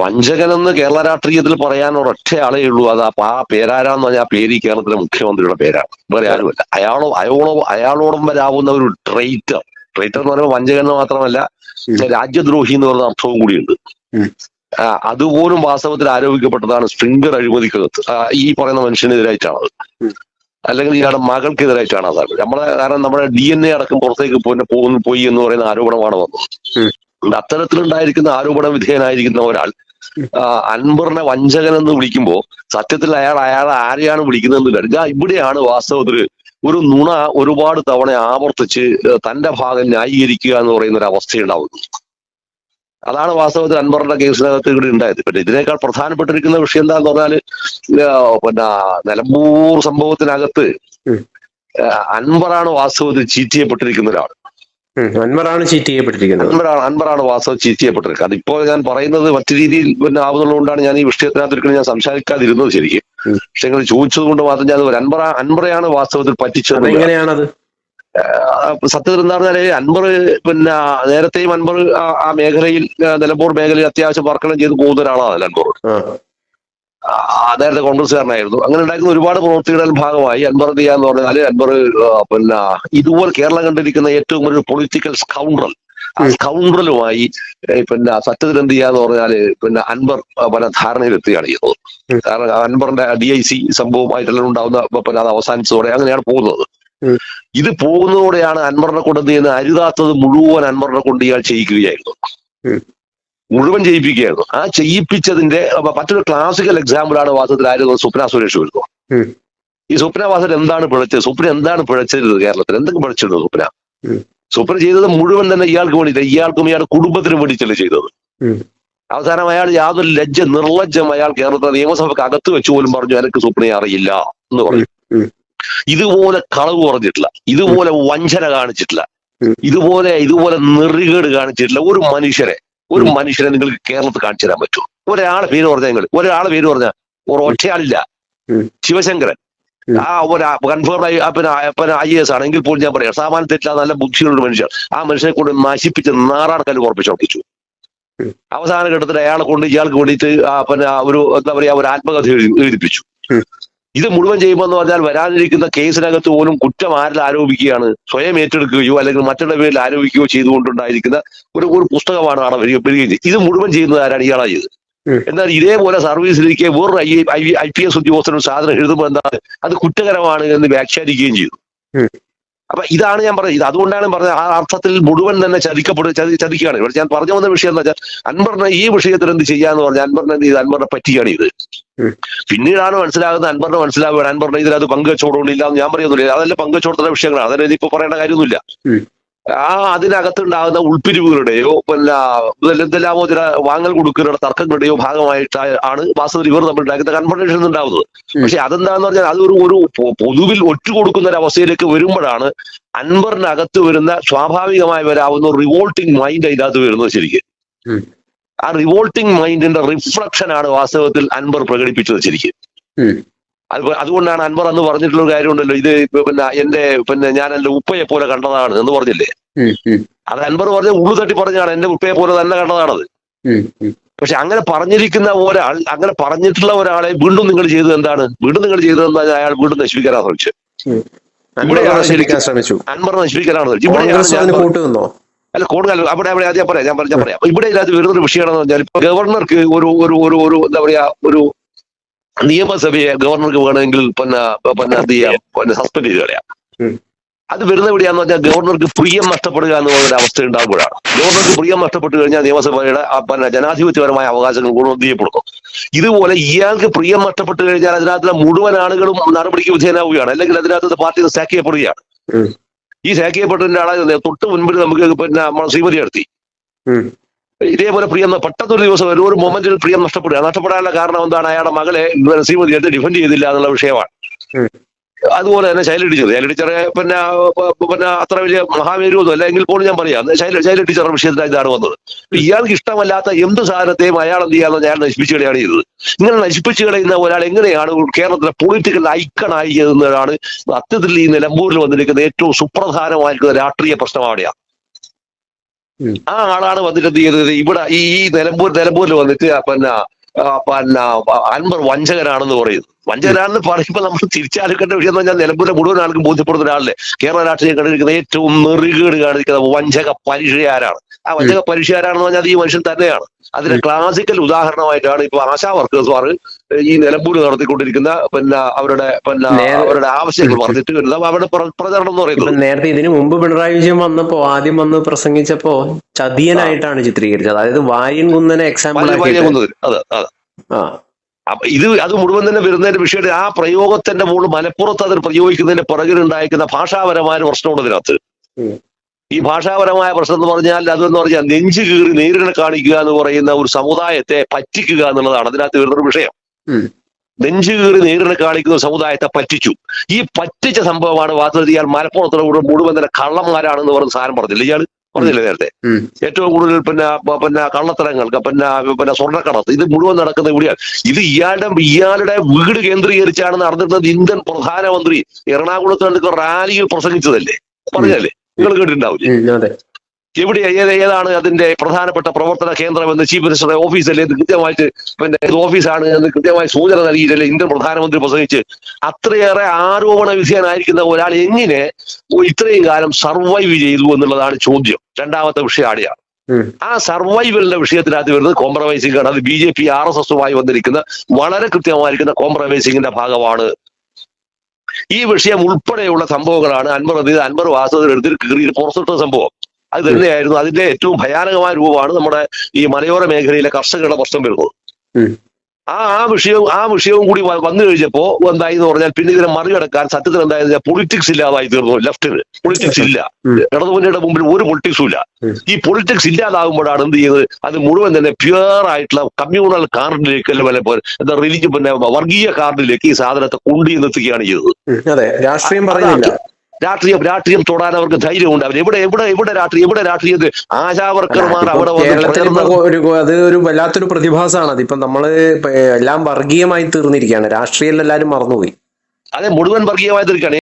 വഞ്ചകനെന്ന് കേരള രാഷ്ട്രീയത്തിൽ പറയാൻ ഒരൊറ്റ ആളേ ഉള്ളൂ. അത് അപ്പൊ ആ പേരാരാന്ന് പറഞ്ഞാൽ ആ പേര് ഈ കേരളത്തിലെ മുഖ്യമന്ത്രിയുടെ പേരാണ്. വേറെ ആരുമല്ല അയാളോ അയാളോ അയാളോടും വരാവുന്ന ഒരു ട്രൈറ്റർ ട്രൈറ്റർ എന്ന് പറയുമ്പോൾ വഞ്ചകൻ എന്ന് മാത്രമല്ല രാജ്യദ്രോഹി എന്ന് പറയുന്ന അർത്ഥവും കൂടിയുണ്ട്. അതുപോലും വാസ്തവത്തിൽ ആരോപിക്കപ്പെട്ടതാണ് സ്ട്രിംഗർ അഴിമതിക്കകത്ത്. ഈ പറയുന്ന മനുഷ്യനെതിരായിട്ടാണത്. അല്ലെങ്കിൽ ഇയാളുടെ മകൾക്കെതിരായിട്ടാണ് അതാണ് നമ്മളെ കാരണം നമ്മുടെ ഡി എൻ എ അടക്കം പുറത്തേക്ക് പോയി എന്ന് പറയുന്ന ആരോപണമാണ് വന്നത്. അത്തരത്തിലുണ്ടായിരിക്കുന്ന ആരോപണ വിധേയനായിരിക്കുന്ന ഒരാൾ അൻപറിനെ അൻവറിനെ വഞ്ചകൻ എന്ന് വിളിക്കുമ്പോൾ സത്യത്തിൽ അയാൾ അയാൾ ആരെയാണ് വിളിക്കുന്നതെന്ന് കരുതുക ഇവിടെയാണ് വാസ്തവത്തിൽ ഒരു നുണ ഒരുപാട് തവണ ആവർത്തിച്ച് തന്റെ ഭാഗം ന്യായീകരിക്കുക എന്ന് പറയുന്ന ഒരു അവസ്ഥയുണ്ടാവുന്നു. അതാണ് വാസ്തവത്തിൽ അൻവറിന്റെ കേസിനകത്ത് ഇവിടെ ഉണ്ടായത്. പിന്നെ ഇതിനേക്കാൾ പ്രധാനപ്പെട്ടിരിക്കുന്ന വിഷയം എന്താന്ന് പറഞ്ഞാൽ ഏഹ്, പിന്നെ നിലമ്പൂർ സംഭവത്തിനകത്ത് അൻപറാണ് അൻവറാണ് വാസ്തവത്തിൽ ചീറ്റ് ചെയ്യപ്പെട്ടിരിക്കുന്ന ഒരാൾ. അൻവറാണ് ചീറ്റ് ചെയ്യപ്പെട്ടിരിക്കുന്നത്. അൻവറാണ് അൻവറാണ് വാസ്തവം ചീറ്റ് ചെയ്യപ്പെട്ടിരിക്കുന്നത്. അതിപ്പോ ഞാൻ പറയുന്നത് മറ്റു രീതിയിൽ പിന്നെ ആവുന്നതുകൊണ്ടാണ് ഞാൻ ഈ വിഷയത്തിനകത്തൊരിക്കലും ഞാൻ സംസാരിക്കാതിരുന്നത് ശരിക്കും. പക്ഷെ നിങ്ങൾ ചോദിച്ചത് കൊണ്ട് മാത്രം ഞാൻ അൻവറ അൻവറയാണ് വാസ്തവത്തിൽ പറ്റിച്ചത് എങ്ങനെയാണത്? സത്യത്തിൽ എന്താ പറഞ്ഞാൽ അൻവർ പിന്നെ നേരത്തെയും അൻവർ ആ- മേഖലയിൽ നിലമ്പൂർ മേഖലയിൽ അത്യാവശ്യം വർക്കണം ചെയ്ത് പോകുന്ന ഒരാളാണ് അൻവർ നേരത്തെ കോൺഗ്രസ്സുകാരനായിരുന്നു. അങ്ങനെ ഉണ്ടാക്കുന്ന ഒരുപാട് പ്രവൃത്തികളുടെ ഭാഗമായി അൻവർ ദിയ എന്ന് പറഞ്ഞാൽ അൻവർ പിന്നെ ഇതുപോലെ കേരളം കണ്ടിരിക്കുന്ന ഏറ്റവും വലിയ പൊളിറ്റിക്കൽ സ്കൗണ്ടറൽ ആ പിന്നെ സത്യത്തിൽ എന്ത് ചെയ്യാന്ന് പറഞ്ഞാൽ പിന്നെ അൻവർ പല ധാരണയിലെത്തുകയാണ് ചെയ്യുന്നത്. കാരണം അൻവറിന്റെ ഡി ഐ സി സംഭവമായിട്ടെല്ലാം ഉണ്ടാവുന്ന പിന്നെ അത് അവസാനിച്ചതോടെ അങ്ങനെയാണ് പോകുന്നത്. ഇത് പോകുന്നതോടെയാണ് അൻവറിനെ കൊണ്ട് എന്ത് ചെയ്യുന്നത്? അരുതാത്തത് മുഴുവൻ അൻവറിനെ കൊണ്ട് ഇയാൾ ചെയ്യിക്കുകയായിരുന്നു. മുഴുവൻ ചെയ്യിപ്പിക്കുകയായിരുന്നു. ആ ചെയ്യിപ്പിച്ചതിന്റെ മറ്റൊരു ക്ലാസിക്കൽ എക്സാമ്പിളാണ് വാസ്തവത്തിൽ ആയിരുന്നു സ്വപ്ന സുരേഷ് വരുന്നത് ഈ സ്വപ്ന വാസൻ എന്താണ് പിഴച്ചത്? സ്വപ്ന എന്താണ് പിഴച്ചത് കേരളത്തിൽ? എന്തൊക്കെ പിഴച്ചിരുന്നു സ്വപ്ന. സ്വപ്ന ചെയ്തത് മുഴുവൻ തന്നെ ഇയാൾക്ക് വേണ്ടി ഇയാൾക്കും ഇയാളുടെ കുടുംബത്തിനും വേണ്ടിയിട്ടല്ലേ ചെയ്തത്. അവസാനം അയാൾ യാതൊരു ലജ്ജ നിർലജ്ജം അയാൾ കേരളത്തിലെ നിയമസഭയ്ക്ക് അകത്ത് വെച്ചു പോലും പറഞ്ഞു എനിക്ക് സ്വപ്നയെ അറിയില്ല എന്ന് പറഞ്ഞു. ഇതുപോലെ കളവ് പറഞ്ഞിട്ടില്ല ഇതുപോലെ വഞ്ചന കാണിച്ചിട്ടില്ല. ഇതുപോലെ ഇതുപോലെ നെറികേട് കാണിച്ചിട്ടില്ല. ഒരു മനുഷ്യരെ ഒരു മനുഷ്യനെ നിങ്ങൾക്ക് കേരളത്തിൽ കാണിച്ചു തരാൻ പറ്റുമോ? ഒരാളെ പേര് പറഞ്ഞാൽ നിങ്ങൾ ഒരാളെ പേര് പറഞ്ഞാൽ ഒരു ഒറ്റയാളില്ല. ഉം. ശിവശങ്കരൻ. ആ ഒരു കൺഫേം ആയി പിന്നെ ഐ എസ് ആണ്. എങ്കിൽ പോലും ഞാൻ പറയാം സാമാന്യ തെറ്റില്ല നല്ല ബുദ്ധിയുള്ള ഒരു മനുഷ്യൻ. ആ മനുഷ്യനെ കൊണ്ട് നശിപ്പിച്ച് നാറാണ് കല്ല് ഉറപ്പിച്ചുറപ്പിച്ചു ഉം. അവസാന ഘട്ടത്തിൽ അയാളെ കൊണ്ട് ഇയാൾക്ക് വേണ്ടിയിട്ട് പിന്നെ ഒരു എന്താ പറയാ ഒരു ആത്മകഥ എഴുതി- എഴുതിപ്പിച്ചു. ഇത് മുഴുവൻ ചെയ്യുമ്പോൾ എന്ന് പറഞ്ഞാൽ വരാനിരിക്കുന്ന കേസിനകത്ത് പോലും കുറ്റം ആരിൽ ആരോപിക്കുകയാണ്? സ്വയം ഏറ്റെടുക്കുകയോ അല്ലെങ്കിൽ മറ്റുള്ള പേരിൽ ആരോപിക്കുകയോ ചെയ്തുകൊണ്ടുണ്ടായിരിക്കുന്ന ഒരു ഒരു പുസ്തകമാണ് അവിടെ വരിക വരികയും ഇത് മുഴുവൻ ചെയ്യുന്നത് ആരാണ്? ഇയാളാ ചെയ്ത് എന്നാൽ ഇതേപോലെ സർവീസിലേക്ക് വേറൊരു ഐ ഐ പി എസ് ഉദ്യോഗസ്ഥനും സാധനം എഴുതുമ്പോൾ എന്താണ്? അത് കുറ്റകരമാണ് എന്ന് വ്യാഖ്യാനിക്കുകയും ചെയ്തു. അപ്പൊ ഇതാണ് ഞാൻ പറഞ്ഞത്. ഇത് അതുകൊണ്ടാണ് പറഞ്ഞത് ആ അർത്ഥത്തിൽ മുഴുവൻ തന്നെ ചതിക്കപ്പെടുക ചതി ചതിക്കുകയാണ്. ഇവിടെ ഞാൻ പറഞ്ഞു വന്ന വിഷയം എന്ന് വെച്ചാൽ അൻവറിനെ ഈ വിഷയത്തിൽ എന്ത് ചെയ്യാന്ന് പറഞ്ഞാൽ അൻവറിനെ എന്ത് ചെയ്ത്? അൻവറിനെ പറ്റിയാണ് ഇത്. പിന്നീടാണ് മനസ്സിലാകുന്നത് അൻവറിനെ മനസ്സിലാവുകയാണ് അൻവറിനെ ഇതിനകത്ത് പങ്കുവച്ചോടുകൊണ്ടില്ല എന്ന് ഞാൻ പറയുന്നില്ല. അതല്ല പങ്കുവെച്ചോടുന്ന വിഷയങ്ങളാണ്. അതിനെ ഇനിയിപ്പോ പറയേണ്ട കാര്യമൊന്നുമില്ല. ആ അതിനകത്തുണ്ടാകുന്ന ഉൾപിരിവുകളുടെയോ പിന്നെ ഇതെല്ലാമോ ചില വാങ്ങൽ കൊടുക്കലുടെ തർക്കങ്ങളുടെയോ ഭാഗമായിട്ട് ആണ് വാസ്തവത്തിൽ ഇവർ തമ്മിൽ ഉണ്ടാക്കുന്ന കൺഫർമേഷൻ ഉണ്ടാവുന്നത്. പക്ഷെ അതെന്താന്ന് പറഞ്ഞാൽ അതൊരു ഒരു ഒരു പൊതുവിൽ ഒറ്റ കൊടുക്കുന്ന ഒരു അവസ്ഥയിലേക്ക് വരുമ്പോഴാണ് അൻവറിനകത്ത് വരുന്ന സ്വാഭാവികമായി വരാവുന്ന റിവോൾട്ടിങ് മൈൻഡ് അതിനകത്ത് വരുന്നത് ശരിക്കും ആ റിവോൾട്ടിങ് മൈൻഡിന്റെ റിഫ്ലക്ഷൻ ആണ് വാസ്തവത്തിൽ അൻവർ പ്രകടിപ്പിച്ചത് ശരിക്കും. അത് അതുകൊണ്ടാണ് അൻവർ അന്ന് പറഞ്ഞിട്ടുള്ള ഒരു കാര്യമുണ്ടല്ലോ. ഇത് പിന്നെ എന്റെ പിന്നെ ഞാൻ എന്റെ ഉപ്പയെ പോലെ കണ്ടതാണ് എന്ന് പറഞ്ഞില്ലേ. അത് അൻവർ പറഞ്ഞ ഉള്ളു തട്ടി പറഞ്ഞാണ് എന്റെ ഉപ്പയെ പോലെ തന്നെ കണ്ടതാണത്. പക്ഷെ അങ്ങനെ പറഞ്ഞിരിക്കുന്ന ഒരാൾ അങ്ങനെ പറഞ്ഞിട്ടുള്ള ഒരാളെ വീണ്ടും നിങ്ങൾ ചെയ്തത് എന്താണ്? വീണ്ടും നിങ്ങൾ ചെയ്തത് എന്താ? അയാൾ വീണ്ടും നശിപ്പിക്കാനാണ് ശ്രമിച്ചു. അൻവർ നശിപ്പിക്കാനാണ് അല്ല കൂടുതൽ അവിടെ അവിടെ ആദ്യം പറയാം ഞാൻ പറയാം പറയാം. ഇവിടെ ഇതിനകത്ത് വരുന്നൊരു വിഷയമാണെന്ന് പറഞ്ഞാൽ ഗവർണർക്ക് ഒരു ഒരു ഒരു എന്താ പറയാ ഒരു നിയമസഭയെ ഗവർണർക്ക് വേണമെങ്കിൽ പിന്നെ പിന്നെ എന്ത് ചെയ്യാം? പിന്നെ സസ്പെൻഡ് ചെയ്ത് കളയാം. അത് വരുന്ന എവിടെയാന്ന് പറഞ്ഞാൽ ഗവർണർക്ക് പ്രിയം നഷ്ടപ്പെടുക എന്ന് പറഞ്ഞൊരു ഒരു അവസ്ഥ ഉണ്ടാകുമ്പോഴാണ് ഗവർണർക്ക് പ്രിയം നഷ്ടപ്പെട്ടു കഴിഞ്ഞാൽ നിയമസഭയുടെ ആ പിന്നെ ജനാധിപത്യപരമായ അവകാശങ്ങൾ കൂടുതൽ ചെയ്യപ്പെടുന്നു ഇതുപോലെ ഇയാൾക്ക് പ്രിയം നഷ്ടപ്പെട്ടു കഴിഞ്ഞാൽ അതിനകത്തുള്ള മുഴുവൻ ആളുകളും നടപടിക്ക് വിധേയനാവുകയാണ്. അല്ലെങ്കിൽ അതിനകത്ത് പാർട്ടി സാക്ക് ചെയ്യപ്പെടുകയാണ് ഈ സാക്ക് ചെയ്യപ്പെട്ടതിന്റെ ആളെ തൊട്ട് മുൻപിൽ നമുക്ക് പിന്നെ നമ്മൾ ശ്രീമതി നടത്തി. ഇതേപോലെ പ്രിയം ന- പെട്ടെന്ന് ഒരു ദിവസം ഒരു ഒരു മൊമെന്റിൽ പ്രിയം നഷ്ടപ്പെടുക. നഷ്ടപ്പെടാനുള്ള കാരണം എന്താണ്? അയാളുടെ മകളെ ശ്രീമതി എടുത്ത് ഡിഫെൻഡ് ചെയ്തില്ല എന്നുള്ള വിഷയമാണ്. അതുപോലെ തന്നെ ശൈല ടീച്ചർ. ശൈല ടീച്ചറെ പിന്നെ പിന്നെ അത്ര വലിയ മഹാമേരുവൊന്നും അല്ല. എങ്കിൽ പോലും ഞാൻ പറയാം ശൈല ശൈല ടീച്ചറുടെ വിഷയത്തിലാണ് ഇതാണ് വന്നത്. ഇയാൾക്ക് ഇഷ്ടമല്ലാത്ത എന്ത് സാധനത്തെയും അയാൾ എന്ത് ചെയ്യാന്ന് അയാൾ നശിപ്പിച്ചു കളയാണ് ചെയ്തത്. ഇങ്ങനെ നശിപ്പിച്ചു കളയുന്ന ഒരാൾ എങ്ങനെയാണ് കേരളത്തിലെ പൊളിറ്റിക്കൽ ഐക്കണായി എന്നതാണ് സത്യത്തിൽ ഈ നിലമ്പൂരിൽ വന്നിരിക്കുന്ന ഏറ്റവും സുപ്രധാനമായിരിക്കുന്ന രാഷ്ട്രീയ പ്രശ്നം അവിടെയാണ്. ആ ആളാണ് വന്നിട്ട് എന്ത് ചെയ്തത്? ഇവിടെ ഈ നിലമ്പൂർ നിലമ്പൂരിൽ വന്നിട്ട് പിന്നെ പിന്നെ അൻവർ വഞ്ചകനാണെന്ന് പറയുന്നു. വഞ്ചകനാണെന്ന് പറയുമ്പോൾ നമ്മൾ തിരിച്ചറിയേണ്ട വിഷയം എന്ന് പറഞ്ഞാൽ നിലമ്പൂരിലെ മുഴുവൻ ആൾക്കും ബോധ്യപ്പെടുന്ന ഒരാളല്ലേ. കേരള രാഷ്ട്രീയം കണ്ടിരിക്കുന്ന ഏറ്റവും നെറുകേട് കാണിക്കുന്ന വഞ്ചക പരിഷയാരാണ് ആ വഞ്ചക പരിഷയാരാണെന്ന് പറഞ്ഞാൽ അത് ഈ മനുഷ്യൻ തന്നെയാണ്. അതിന്റെ ക്ലാസിക്കൽ ഉദാഹരണമായിട്ടാണ് ഇപ്പൊ ആശാ വർക്കേഴ്സുമാർ ഈ നിലമ്പൂര് നടത്തിക്കൊണ്ടിരിക്കുന്ന പിന്നെ അവരുടെ പിന്നെ അവരുടെ ആവശ്യങ്ങൾ പറഞ്ഞിട്ട് വരുന്ന അവരുടെ പ്ര- പ്രചരണം എന്ന് പറയുന്നത് നേരത്തെ ഇതിനു മുമ്പ് പിണറായി വിജയൻ വന്നപ്പോ ആദ്യം വന്ന് പ്രസംഗിച്ചപ്പോ ചതിയനായിട്ടാണ് ചിത്രീകരിച്ചത്. അതായത് വാര്യൻ കുന്നനെ എക്സാമ്പിൾ അതെ അതെ. ഇത് അത് മുഴുവൻ തന്നെ വരുന്നതിന്റെ വിഷയം ആ പ്രയോഗത്തിന്റെ മുകളിൽ മലപ്പുറത്ത് അതിൽ പ്രയോഗിക്കുന്നതിന്റെ പുറകിലുണ്ടായിരിക്കുന്ന ഭാഷാപരമായ ഒരു പ്രശ്നമുണ്ട് ഇതിനകത്ത്. ഈ ഭാഷാപരമായ പ്രശ്നം എന്ന് പറഞ്ഞാൽ അതെന്ന് പറഞ്ഞാൽ നെഞ്ചു കീറി നേരിടെ കാണിക്കുക എന്ന് പറയുന്ന ഒരു സമുദായത്തെ പറ്റിക്കുക എന്നുള്ളതാണ്. അതിനകത്ത് വരുന്നൊരു വിഷയം. ഉം. നെഞ്ചു കീറി നേരിടെ കാണിക്കുന്ന സമുദായത്തെ പറ്റിച്ചു. ഈ പറ്റിച്ച സംഭവമാണ് വാസ്തവത്തിൽ ഇയാൾ മലപ്പുറത്തുള്ള മുഴുവൻ തന്നെ കള്ളന്മാരാണെന്ന് പറഞ്ഞ സാധനം പറഞ്ഞില്ല ഇയാൾ പറഞ്ഞില്ലേ നേരത്തെ? ഏറ്റവും കൂടുതൽ പിന്നെ പിന്നെ കള്ളത്തരങ്ങൾ പിന്നെ പിന്നെ സ്വർണക്കടത്ത്. ഇത് മുഴുവൻ നടക്കുന്ന ഇവിടെയാണ്. ഇത് ഇയാളുടെ ഇയാളുടെ വീട് കേന്ദ്രീകരിച്ചാണ് നടന്നിരുന്നത് ഇന്ത്യൻ പ്രധാനമന്ത്രി. എറണാകുളത്ത് റാലിയിൽ പ്രസംഗിച്ചതല്ലേ? പറഞ്ഞല്ലേ നിങ്ങൾ കേട്ടിട്ടുണ്ടാവില്ലേ? എവിടെ ഏത് ഏതാണ് അതിന്റെ പ്രധാനപ്പെട്ട പ്രവർത്തന കേന്ദ്രം എന്ന് ചീഫ് മിനിസ്റ്ററുടെ ഓഫീസല്ലേ എന്ന് കൃത്യമായിട്ട് പിന്നെ ഏത് ഓഫീസാണ് എന്ന് കൃത്യമായി സൂചന നൽകിയിട്ടല്ലേ. ഇന്ത്യൻ പ്രധാനമന്ത്രി പ്രസംഗിച്ച് അത്രയേറെ ആരോപണ വിധേയനായിരിക്കുന്ന ഒരാൾ എങ്ങനെ ഇത്രയും കാലം സർവൈവ് ചെയ്തു എന്നുള്ളതാണ് ചോദ്യം. രണ്ടാമത്തെ വിഷയം ആടെയാണ്. ആ സർവൈവലിന്റെ വിഷയത്തിനകത്ത് വരുന്നത് കോംപ്രമൈസിംഗ് ആണ്. അത് B J P R S എസുമായി വന്നിരിക്കുന്ന വളരെ കൃത്യമായിരിക്കുന്ന കോംപ്രമൈസിംഗിന്റെ ഭാഗമാണ്. ഈ വിഷയം ഉൾപ്പെടെയുള്ള സംഭവങ്ങളാണ് അൻവർ അതീത് അൻവർ വാസ്തവത്തിൽ എടുത്തിട്ട് കീറി പുറത്തിട്ട സംഭവം. അത് തന്നെയായിരുന്നു അതിന്റെ ഏറ്റവും ഭയാനകമായ രൂപമാണ് നമ്മുടെ ഈ മലയോര മേഖലയിലെ കർഷകരുടെ പ്രശ്നം വരുന്നത്. ആ ആ വിഷയവും ആ വിഷയവും കൂടി വന്നു കഴിഞ്ഞപ്പോ എന്തായി എന്ന് പറഞ്ഞാൽ പിന്നെ ഇതിനെ മറികടക്കാൻ സത്യത്തിൽ എന്തായത് പൊളിറ്റിക്സ് ഇല്ലാതായി തീർന്നു ലെഫ്റ്റിന് പൊളിറ്റിക്സ് ഇല്ല. ഇടതുമുന്നണിയുടെ മുമ്പിൽ ഒരു പൊളിറ്റിക്സും ഇല്ല. ഈ പൊളിറ്റിക്സ് ഇല്ലാതാകുമ്പോഴാണ് എന്ത് ചെയ്യുന്നത്? അത് മുഴുവൻ തന്നെ പ്യുവർ ആയിട്ടുള്ള കമ്മ്യൂണൽ കാർഡിലേക്ക് അല്ലെ പോലെ എന്താ റിലീജ് പിന്നെ വർഗീയ കാർഡിലേക്ക് ഈ സാധനത്തെ കൊണ്ടുചെന്നെത്തുകയാണ് ചെയ്തത്. അതെ രാഷ്ട്രീയം പറയുന്നില്ല. രാഷ്ട്രീയം രാഷ്ട്രീയം തൊടാൻ അവർക്ക് ധൈര്യം അവർ എവിടെ എവിടെ എവിടെ രാഷ്ട്രീയം എവിടെ രാഷ്ട്രീയത്തിൽ ആശാവർക്കർമാർ അവിടെ ഒരു അത് ഒരു വല്ലാത്തൊരു പ്രതിഭാസമാണ്. അതിപ്പോ നമ്മൾ എല്ലാം വർഗീയമായി തീർന്നിരിക്കുകയാണ്. രാഷ്ട്രീയം എല്ലാരും മറന്നുപോയി. അതെ മുഴുവൻ വർഗീയമായി തീർക്കുകയാണ്.